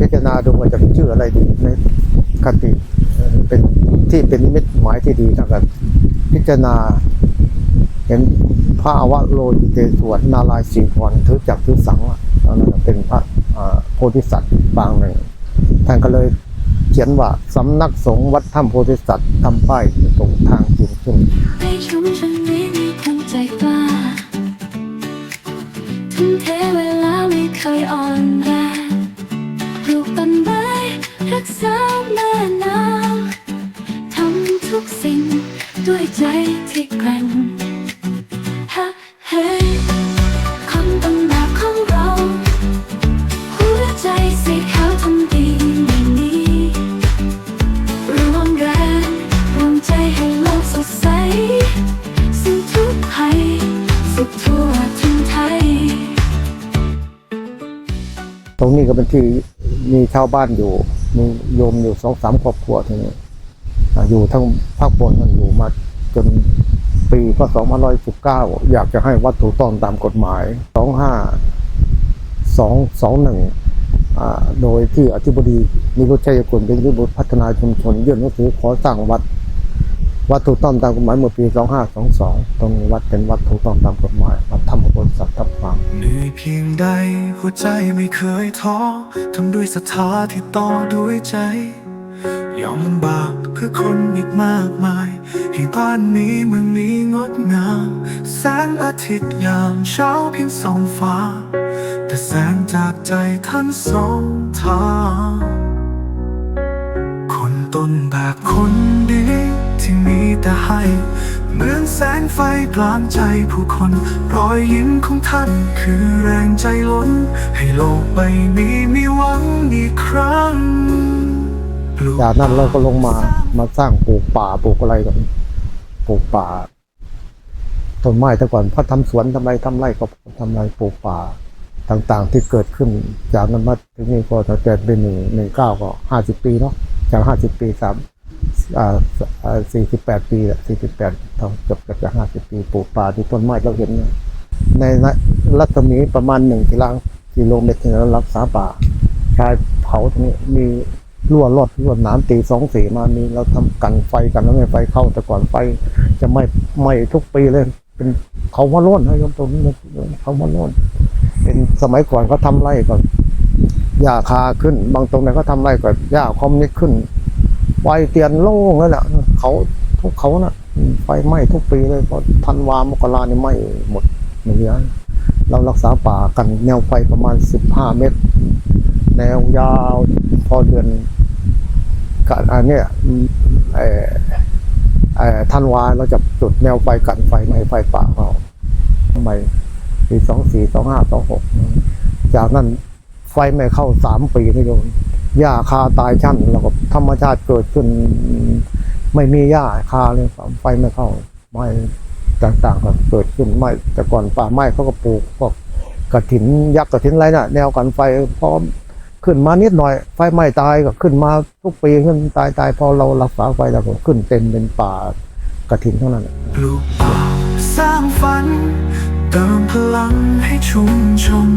พิจารณาดูว่าจะเป็นชื่ออะไรดีในคติเป็นที่เป็นนิมิตหมายที่ดีถ้ากันพิจารณา เห็นพระอวโรจิเตสวนนารายสีพรถือจักถือสังอะนนั้นเป็นพระโพธิสัตว์ปางหนึ่งท่านก็เลยเขียนว่าสำนักสงฆ์วัดถ้ำโพธิสัตว์ทำป้ายตรงทางจินขึ้นในชุมชนนี้มีคนใจกล้าทุ่มเทเวลาไม่เคยอ่อนแรง ปลูกต้นไม้รักษาแม่น้ำทำทุกสิ่งด้วยใจที่แกร่งฮะเฮ้ยคนตำหนักของเรา หัวใจสีขาวทำดีในนี้รวมแรงรวมใจให้โลกสดใส สิ้นทุกภัยสุขทั่วทุ่งไทย ตรงนี้ก็เป็นที่ มีชาวบ้านอยู่มีโยมอยู่สองสามครอบครัวที่นี่อ่าอยู่ทั้งภาคบนกันอยู่มาจนปีพศ2519 อยากจะให้วัดถูกต้องตามกฎหมาย 2521 โดยที่อธิบดีนิรุชัยกุลเป็นนิรุตพัฒนาชุมชนยื่นหนังสือขอสร้างวัด วัตถุกต้องตามกฎหมายเมื่อปี 2522 ตรงวัดเป็นวัดถูกต้องตามกฎหมาย วัดธรรมบนสัตว์ทับฟังเหนื่อยเพียงใดหัวใจไม่เคยท้อทำด้วยศรัทธาที่ต่อด้วยใจ ยอมลำบากเพื่อคนอีกมากมาย ให้บ้านนี้เมืองนี้งดงามแสงอาทิตย์ยามเช้าเพียงส่องฟ้า แต่แสงจากใจท่านสองทางคนต้นแบบคนดี ที่มีแต่ให้ เหมือนแสงไฟกลางใจผู้คน รอยยิ้มของท่านคือแรงใจล้น ให้โลกใบนี้มีหวังอีกครั้งจากนั้นเราก็ลงมามาสร้างปลูกป่าปลูกอะไรกันปลูกป่าต้นไม้แต่ก่อนพระทำสวนทำไรทำไรก็ทำไรปลูกป่าต่างๆ ที่เกิดขึ้น จากนั้นมาถึงนี่ก็ตั้งแต่เป็นหนึ่งหนึ่งเก้าก็ห้าสิบปีเนาะจากห้าสิบปีสาม สี่สิบแปดปีละสี่สิบแปดทำเกือบเกือบจะห้าสิบปีปลูกป่าที่ต้นไม้เราเห็น ในรัศมีประมาณหนึ่งกิโลกิโลเมตรที่เรารักษาป่าชายเผาตรงนี้มีรั่วรอดรั่วน้ำตีสองสีมามีเราทำกันไฟกันแล้วไม่ไฟเข้าแต่ก่อนไฟ จะไม่ไม่ทุกปีเลยเป็นเขามาล้นนะยมตรงนี้เขามาล้นเป็นสมัยก่อนเขาทำไร่ก่อนหญ้าคาขึ้น บางตรงไหนเขาทำไร่ก่อนหญ้าคอมนิดขึ้น ไฟเตียนโล่งแล้วแหละเขาทุกเขาน่ะไฟไหม้ทุกปีเลยเพราะธันวามกราเนี่ยไหม้หมดไม่เหลือเรารักษาป่ากันแนวไฟประมาณสิบห้าเมตร แนวยาวพอเดือนกันอันเนี้ยอืมเอ่อเอ่อธันวาเราจะจุดแนวไฟกันไฟไม่ให้ไฟป่าเราทำไมปีสองสี่สองห้าสองหกจากนั้นไฟไม่เข้าสามปีนะโยมหญ้าคาตายชั้นแล้วก็ ธรรมชาติเกิดขึ้น ไม่มีหญ้าคาเลยไฟไม่เข้าไม้ต่างๆก็เกิดขึ้นไม่แต่ก่อนป่าไม้เขาก็ปลูกพวกกระถินยักษ์กระถินอะไรน่ะ แนวกันไฟพร้อมขึ้นมานิดหน่อย ไฟไหม้ตายก็ขึ้นมาทุกปีขึ้นตายตายพอเรารักษาไฟแล้วก็ขึ้นเต็มเป็นป่ากระถินเท่านั้นปลูกป่าสร้างฝันเติมพลังให้ชุมชน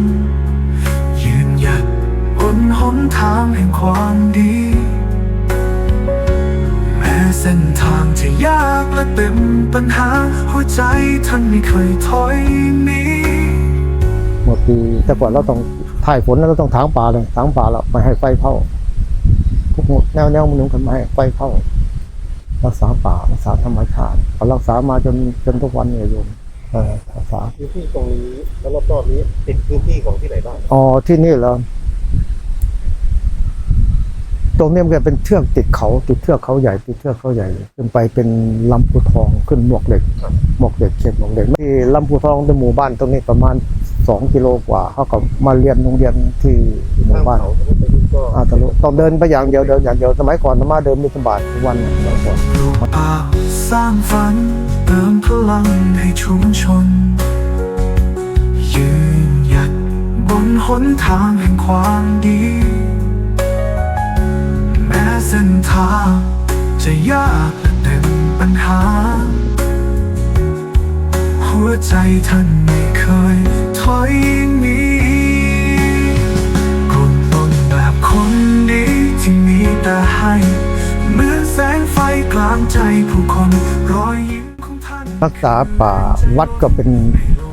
ยืนหยัดบนหนทางแห่งความดี เส้นทางจะยากและเต็มปัญหา หัวใจท่านไม่เคยถอยหนีหมดปีแต่ก่อนเราต้องถ่ายฝนแล้วเราต้องถางป่าเลยถางป่าแล้วไม่ให้ไฟเข้าทุกหมดแนวแนวมันนุ่งกันไม่ให้ไฟเข้ารักษาป่ารักษาธรรมชาติเขารักษามาจนจนทุกวันเนี่ยโยมเออรักษาพื้นที่ตรงนี้แล้วรอบๆนี้ติดพื้นที่ของที่ไหนบ้างอ๋อที่นี่เหรอ ตรงนี้มันก็เป็นเทือกติดเขาติดเทือกเขาใหญ่ติดเทือกเขาใหญ่ขึ้นไปเป็นลำพูทองขึ้นหมวกเหล็กหมวกเหล็กเขตหมวกเหล็กที่ลำพูทองเป็นหมู่บ้านตรงนี้ประมาณสองกิโลกว่าเขาก็มาเรียนโรงเรียนที่หมู่ข้ามบ้านเขาทะลุไปนี่ก็อาทะลุต้องเดินไปอย่างเดียวเดินอย่างเดียวสมัยก่อนมาเดินไม่สบายทุกวันเราก็ปลูกป่าสร้างฝันเติมพลังให้ชุมชน ยืนหยัดบนหนทางแห่งความดีแม้ เส้นทางจะยากเต็มปัญหา หัวใจท่านไม่เคยถอยหนีกลุ่มต้นแบบคนดีที่มีแต่ให้เหมือนแสงไฟกลางใจผู้คนรอยยิ้มของท่าน รักษาป่าวัดก็เป็น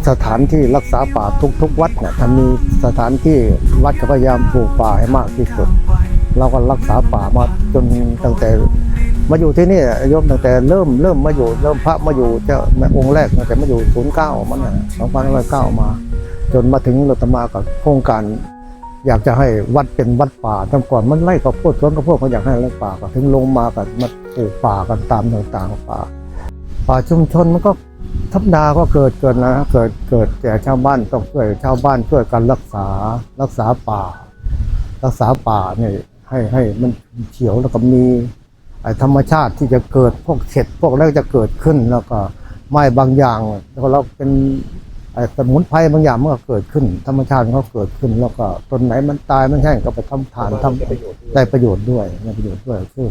สถานที่รักษาป่าทุกๆ วัดเนี่ยถ้ามีสถานที่วัดก็พยายามปลูกป่าให้มากที่สุด เราก็รักษาป่ามาจนตั้งแต่ มาอยู่ที่นี่โยมตั้งแต่เริ่มเริ่มมาอยู่เริ่มพระมาอยู่เจ้าองค์แรกตั้งแต่มาอยู่ศูนย์เก้ามันน่ะสองพันร้อยเก้ามา จนมาถึงรัตมากับโครงการอยากจะให้วัดเป็นวัดป่าตั้งก่อนมันไล่กับพวกสวนกับพวกเขาอยากให้ไร่ป่าก็ถึงลงมากับมาปลูกป่ากันตามต่างๆป่า ป่าชุมชนมันก็ธรรมดาก็เกิดเกิดนะเกิดเกิดแต่ชาวบ้านต้องช่วยชาวบ้านช่วยกันรักษารักษาป่า รักษาป่าเนี่ย ให้ให้มันเขียวแล้วก็มีไอ้ธรรมชาติที่จะเกิดพวกเห็ดพวกอะไรก็จะเกิดขึ้นแล้วก็ไม้บางอย่างแล้วเราเป็นไอ้สมุนไพรบางอย่างมันก็เกิดขึ้น ธรรมชาติมันก็เกิดขึ้น แล้วก็ต้นไหนมันตายมันแห้งก็ไปทำทานทำได้ประโยชน์ด้วยได้ประโยชน์ด้วยคือ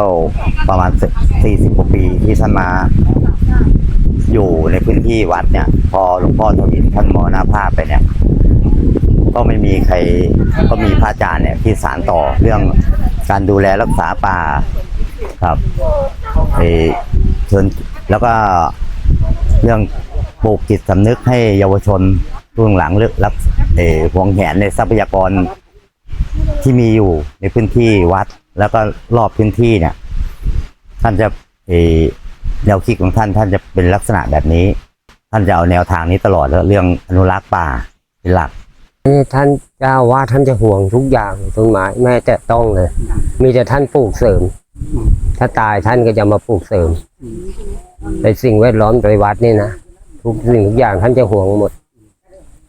ก็ประมาณสี่สิบกว่าปีที่ท่านมา อยู่ในพื้นที่วัดเนี่ย พอหลวงพ่อทวินท่านมรณภาพไปเนี่ย ก็ไม่มีใครก็มีพระอาจารย์เนี่ยที่สารต่อเรื่องการดูแลรักษาป่าครับเออเชิญแล้วก็เรื่องปลูกจิตสำนึกให้เยาวชนรุ่นหลังเลือกรักเออหวงแหนในทรัพยากรที่มีอยู่ในพื้นที่วัด แล้วก็รอบพื้นที่เนี่ย ท่านจะแนวคิดของท่านท่านจะเป็นลักษณะแบบนี้ ท่านจะเอาแนวทางนี้ตลอดแล้วเรื่องอนุรักษ์ป่าเป็นหลักท่านเจ้าว่าท่านจะห่วงทุกอย่างต้นไม้แม่แต่ต้องเลย มีแต่ท่านปลูกเสริม ถ้าตายท่านก็จะมาปลูกเสริมในสิ่งแวดล้อมในวัดนี่นะทุกสิ่งทุกอย่างท่านจะห่วงหมด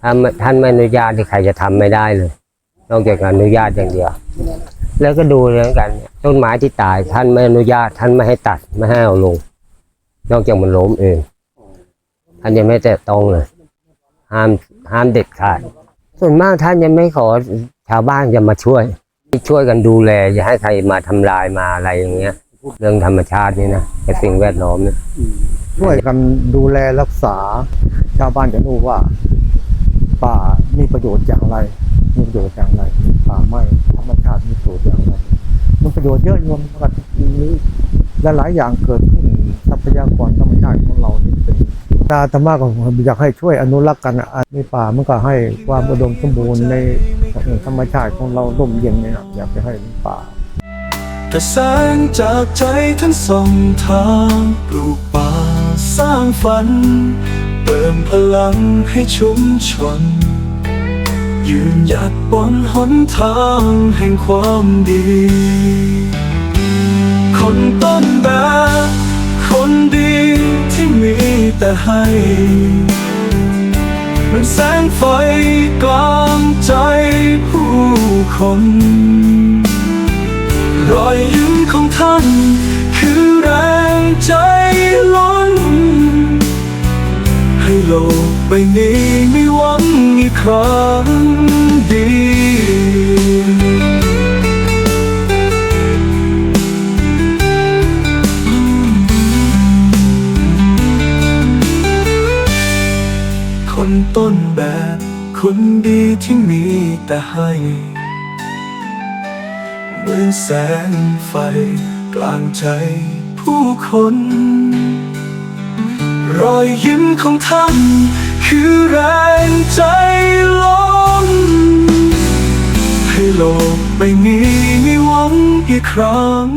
ถ้าท่านไม่อนุญาตที่ใครจะทำไม่ได้เลย นอกจากอนุญาตอย่างเดียว แล้วก็ดูเรื่องกัน ต้นไม้ที่ตายท่านไม่อนุญาตท่านไม่ให้ตัดไม่ให้เอาลง นอกจากมันล้มเองท่านจะไม่แต่ต้องเลยห้ามห้ามเด็ดขาด ส่วนมากท่านยังไม่ขอชาวบ้านจะมาช่วย ช่วยกันดูแล อย่าให้ใครมาทำลายมาอะไรอย่างเงี้ยเรื่องธรรมชาตินี่นะกับสิ่งแวดล้อมเนี่ยช่วยกันดูแลรักษา ชาวบ้านจะรู้ว่า ป่ามีประโยชน์อย่างไร มีประโยชน์อย่างไร ไม้ธรรมชาติมีประโยชน์อย่างไรมันประโยชน์เยอะโยมกันนี้หลายอย่างเกิดขึ้นทรัพยากรธรรมชาติของเรานี่เป็นตาธรรมะก็อยากให้ช่วยอนุรักษ์กันอะในป่ามันก็ให้ความอุดมสมบูรณ์ในธรรมชาติของเราร่มเย็นเนี่ยอยากจะให้ป่าแต่แสงจากใจท่านส่องทางปลูกป่าสร้างฝัน เติมพลังให้ชุมชน ยืนหยัดบนหนทางแห่งความดี คนต้นแบบคนดีที่มีแต่ให้มันแสงไฟกลางใจผู้คนรอยยิ้มของท่าน คือแรงใจล้น ให้โลกใบนี้มีหวังอีกครั้ง มือนแสงไฟกลางใจผู้คน รอยยิ้มของท่านคือแรงใจล้นให้โลกใบนี้มีหวังอีกครั้ง